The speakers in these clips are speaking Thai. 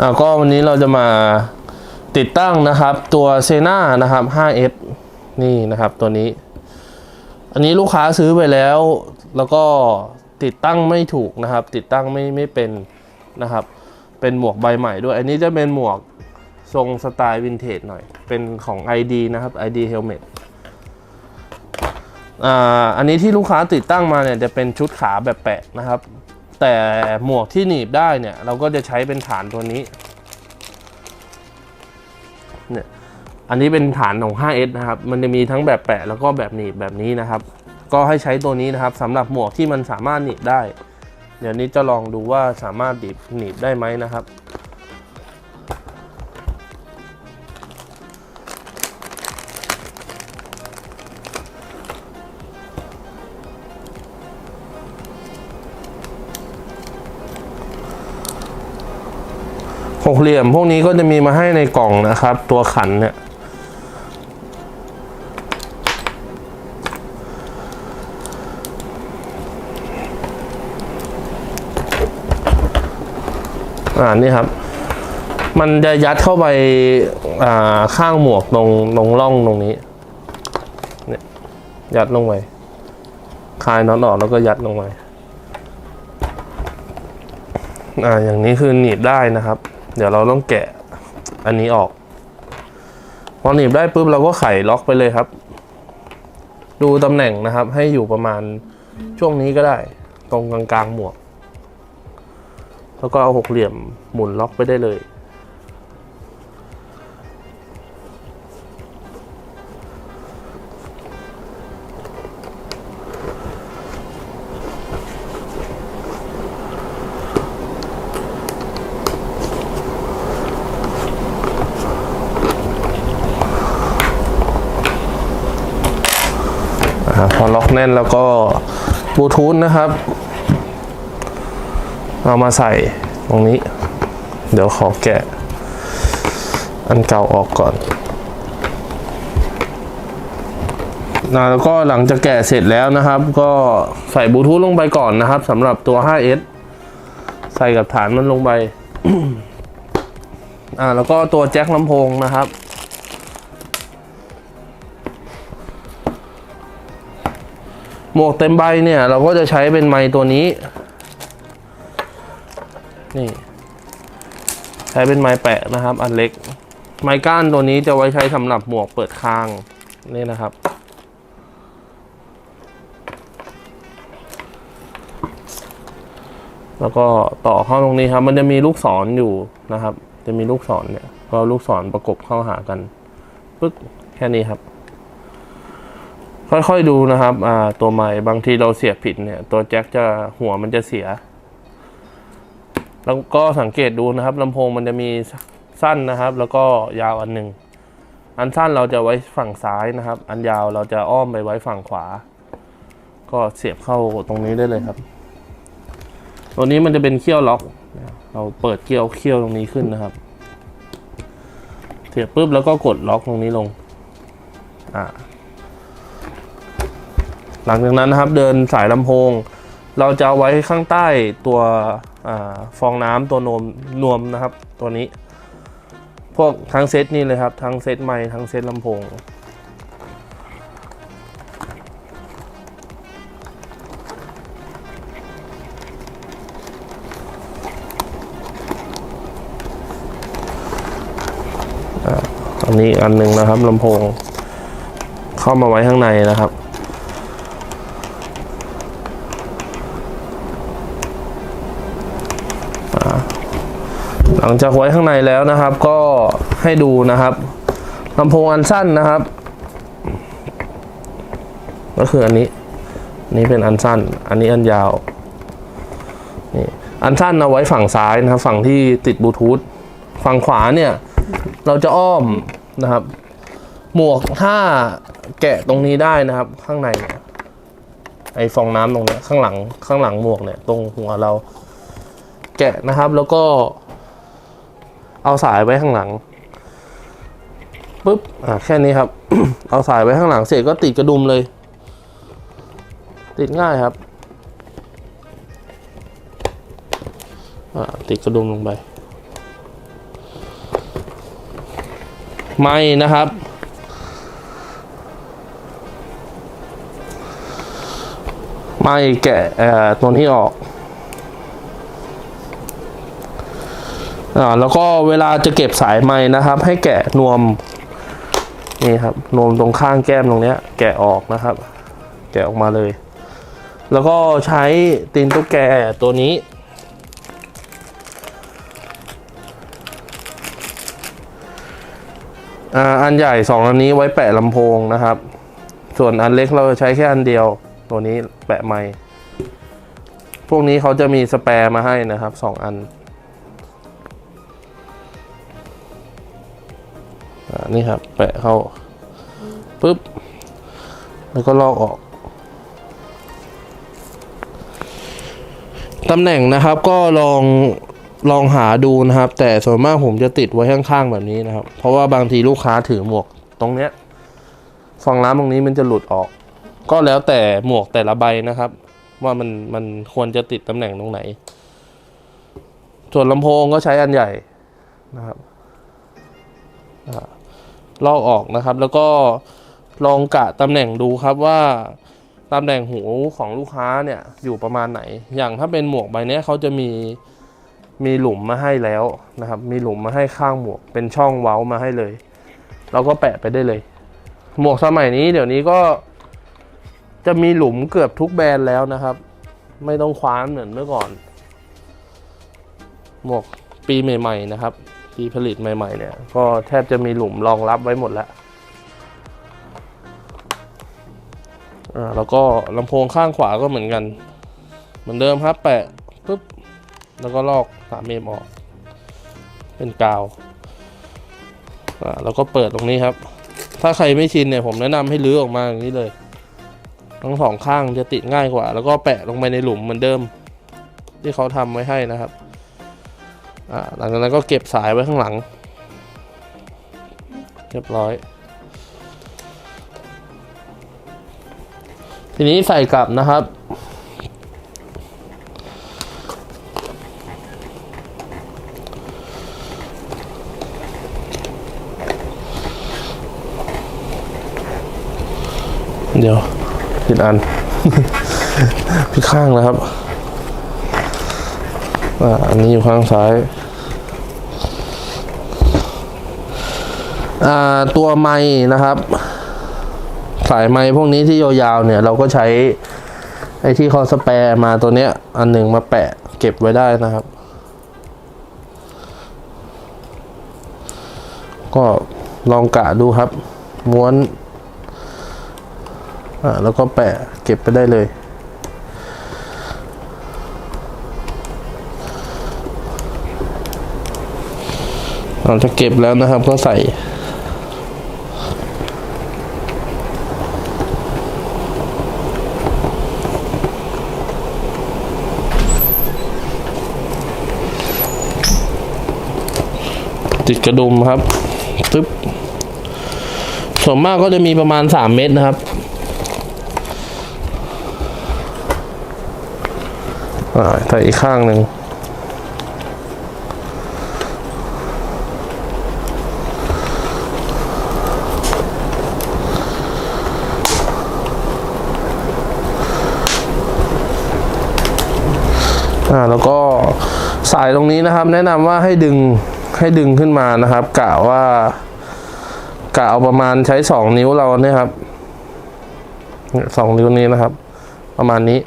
อ่าก็วันนี้เราจะมาติดตั้งนะครับตัวเซน่านะครับ 5S นี่นะครับตัวนี้ อันนี้ลูกค้าซื้อไปแล้ว แล้วก็ติดตั้งไม่ถูกนะครับ ติดตั้งไม่ไม่เป็นนะครับ เป็นหมวกใบใหม่ด้วย อันนี้จะเป็นหมวกทรงสไตล์วินเทจหน่อย เป็นของ ID นะครับ ID Helmet อ่าอันนี้ที่ลูกค้าติดตั้งมาเนี่ยจะเป็นชุดขาแบบแปะนะครับ แต่หมวกที่หนีบได้เนี่ย เราก็จะใช้เป็นฐานตัวนี้เนี่ยอันนี้เป็นฐานของ 5S นะครับ มันจะมีทั้งแบบแปะแล้วก็แบบหนีบแบบนี้นะครับ ก็ให้ใช้ตัวนี้นะครับสำหรับหมวกที่มันสามารถหนีบได้ เดี๋ยวนี้จะลองดูว่าสามารถหนีบหนีบได้ไหมนะครับ หกเหลี่ยมพวกนี้ก็จะมีมาให้ในกล่องนะครับ ตัวขันเนี่ยอ่านี่ครับ มันจะยัดเข้าไปอ่าข้างหมวกตรงตรงร่องตรงนี้เนี่ยยัดลงไปคลายน็อตออกแล้วก็ยัดลงไปอ่าอย่างนี้คือหนีบได้นะครับ เดี๋ยวเราต้องแกะอันนี้ออก พอหนีบได้ปุ๊บเราก็ไขล็อกไปเลยครับ ดูตำแหน่งนะครับ ให้อยู่ประมาณช่วงนี้ก็ได้ ตรงกลางๆหมวก แล้วก็เอาหกเหลี่ยมหมุนล็อกไปได้เลย พอล็อกแน่นแล้วก็บลูทูธนะครับ เอามาใส่ตรงนี้ เดี๋ยวขอแกะ อันเก่าออกก่อนนะแล้วก็หลังจากแกะเสร็จแล้วนะครับ ก็ใส่บลูทูธลงไปก่อนนะครับสำหรับตัว 5S ใส่กับฐานมันลงไป อ่าแล้วก็ตัวแจ็คลำโพงนะครับ หมวกเต็มใบเนี่ยเราก็จะใช้เป็นไมค์ตัวนี้ นี่ ใช้เป็นไม้แปะนะครับ อันเล็ก ไม้ก้านตัวนี้จะไว้ใช้สำหรับหมวกเปิดคางนี่นะครับ แล้วก็ต่อเข้าตรงนี้ครับ มันจะมีลูกศรออยู่นะครับ จะมีลูกศรเนี่ยก็ลูกศรประกบเข้าหากันปึ๊กแค่นี้ครับ ค่อยๆดูนะครับอ่าตัวไม้บางทีเราเสียบผิดเนี่ย ตัวแจ็คจะหัวมันจะเสีย แล้วก็สังเกตดูนะครับลำโพงมันจะมีสั้นนะครับ แล้วก็ยาวอันหนึ่งอันสั้นเราจะไว้ฝั่งซ้ายนะครับ อันยาวเราจะอ้อมไปไว้ฝั่งขวา ก็เสียบเข้าตรงนี้ได้เลยครับ ตัวนี้มันจะเป็นเขี้ยวล็อก เราเปิดเกี้ยวเขี้ยวตรงนี้ขึ้นนะครับ เสียบปุ๊บแล้วก็กดล็อกตรงนี้ลง อ่า หลังจากนั้นนะครับเดินสายลำโพง เราจะเอาไว้ข้างใต้ตัวอฟองน้ำตัวนมนวมนะครับ ตัวนี้ พวกทั้งเซตนี่เลยครับ ทั้งเซตไม้ทั้งเซตลำโพงอันนี้อันหนึ่งนะครับลำโพง เข้ามาไว้ข้างในนะครับ ลังจากไว้ข้างในแล้วนะครับ ก็ให้ดูนะครับลำโพงอันสั้นนะครับ ก็คืออันนี้นี่เป็นอันสั้น อันนี้อันยาวนี่อันสั้นเอาไว้ฝั่งซ้ายนะครับ ฝั่งที่ติดบลูทูธฝั่งขวาเนี่ย เราจะอ้อมนะครับ หมวกถ้าแกะตรงนี้ได้นะครับ ข้างในไอฟองน้ำตรงนี้ข้างหลังข้างหลังหมวกเนี่ย ตรงหัวเราแกะนะครับ แล้วก็ เอาสายไว้ข้างหลังปุ๊บอ่าแค่นี้ครับ เอาสายไว้ข้างหลังเสร็จก็ติดกระดุมเลย ติดง่ายครับติดกระดุมลงไป ไม่นะครับ ไม่แกะตัวนี้ออก อ่าแล้วก็เวลาจะเก็บสายไม้นะครับ ให้แกะนวมนี่ครับนวมตรงข้างแก้มตรงเนี้ย แกะออกนะครับ แกะออกมาเลย แล้วก็ใช้ตีนตุ๊กแกตัวนี้อ่าอันใหญ่สองอันนี้ไว้แปะลำโพงนะครับ ส่วนอันเล็กเราจะใช้แค่อันเดียว ตัวนี้แปะไม้พวกนี้เขาจะมีสแปร์มาให้นะครับสองอัน นี่ครับ แปะเข้าปุ๊บ แล้วก็ลอกออกตำแหน่งนะครับก็ลองลองหาดูนะครับ แต่ส่วนมากผมจะติดไว้ข้างๆแบบนี้นะครับ เพราะว่าบางทีลูกค้าถือหมวกตรงเนี้ยฟองน้ำตรงนี้มันจะหลุดออก ก็แล้วแต่หมวกแต่ละใบนะครับ ว่ามันมันควรจะติดตำแหน่งตรงไหน ส่วนลำโพงก็ใช้อันใหญ่นะครับอ่า ลอกออกนะครับ แล้วก็ลองกะตำแหน่งดูครับว่าตำแหน่งหูของลูกค้าเนี่ยอยู่ประมาณไหน อย่างถ้าเป็นหมวกใบนี้เขาจะมีมีหลุมมาให้แล้วนะครับ มีหลุมมาให้ข้างหมวก เป็นช่องเว้ามาให้เลย เราก็แปะไปได้เลย หมวกสมัยนี้เดี๋ยวนี้ก็จะมีหลุมเกือบทุกแบรนด์แล้วนะครับ ไม่ต้องคว้านเหมือนเมื่อก่อน หมวกปีใหม่ ๆ นะครับ ปีผลิตใหม่ๆเนี่ย ก็แทบจะมีหลุมรองรับไว้หมดแล้วอ่าแล้วก็ลำโพงข้างขวาก็เหมือนกัน เหมือนเดิมครับ แปะปุ๊บแล้วก็ลอกสามเมมออก เป็นกาวอ่าแล้วก็เปิดตรงนี้ครับ ถ้าใครไม่ชินเนี่ยผมแนะนำให้ลื้อออกมาอย่างนี้เลย ทั้งสองข้างจะติดง่ายกว่า แล้วก็แปะลงไปในหลุมเหมือนเดิม ที่เขาทำไว้ให้นะครับ หลังจากนั้นก็เก็บสายไว้ข้างหลัง เรียบร้อย ทีนี้ใส่กลับนะครับเดี๋ยวผิดอันผิดข้างนะครับ อ่า อันนี้อยู่ข้างซ้าย อ่า ตัวไม้นะครับ สายไม้พวกนี้ที่ยาวๆเนี่ยเราก็ใช้ไอ้ที่เขาสแปร์มาตัวเนี้ย อันหนึ่งมาแปะเก็บไว้ได้นะครับ ก็ลองกะดูครับ ม้วนอ่าแล้วก็แปะเก็บไปได้เลยเราจะเก็บแล้วนะครับก็ใส่ ติดกระดุมครับปึ๊บส่วนมากก็จะมีประมาณ 3 เม็ดนะครับ อ่าใส่อีกข้างหนึ่งอ่าแล้วก็สายตรงนี้นะครับ แนะนำว่าให้ดึง ให้ดึงขึ้นมานะครับกะว่ากะเอาประมาณใช้สองนิ้วเราเนี่ยครับสองนิ้วนี้นะครับ ประมาณนี้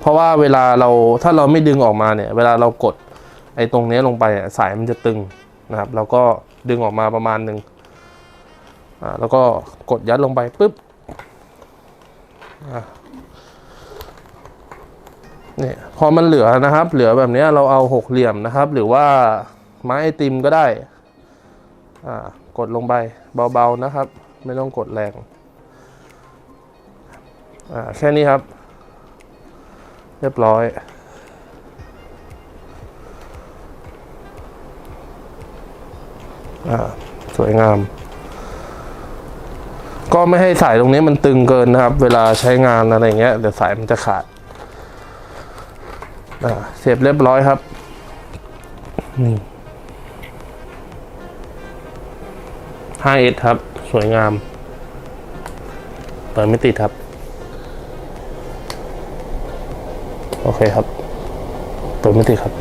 เพราะว่าเวลาเราถ้าเราไม่ดึงออกมาเนี่ย เวลาเรากดไอ้ตรงนี้ลงไปสายมันจะตึงนะครับเราก็ดึงออกมาประมาณหนึ่งอ่าแล้วก็กดยัดลงไปปุ๊บเนี่ยพอมันเหลือนะครับ เหลือแบบนี้เราเอาหกเหลี่ยมนะครับ หรือว่า ไม้ไอติมก็ได้ กดลงไปเบาๆนะครับ ไม่ต้องกดแรง แค่นี้ครับ เรียบร้อยอสวยงาม ก็ไม่ให้สายตรงนี้มันตึงเกินนะครับ เวลาใช้งานอะไรเงี้ยเดี๋ยวสายมันจะขาดอ่าเสียบเรียบร้อยครับนี่ 5S ครับ สวยงาม เปิดไม่ติดครับ โอเคครับ เปิดไม่ติดครับ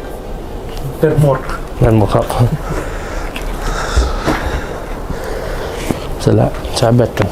เปิดหมดนั่นหมดครับ เสร็จแล้วชาร์จแบตกัน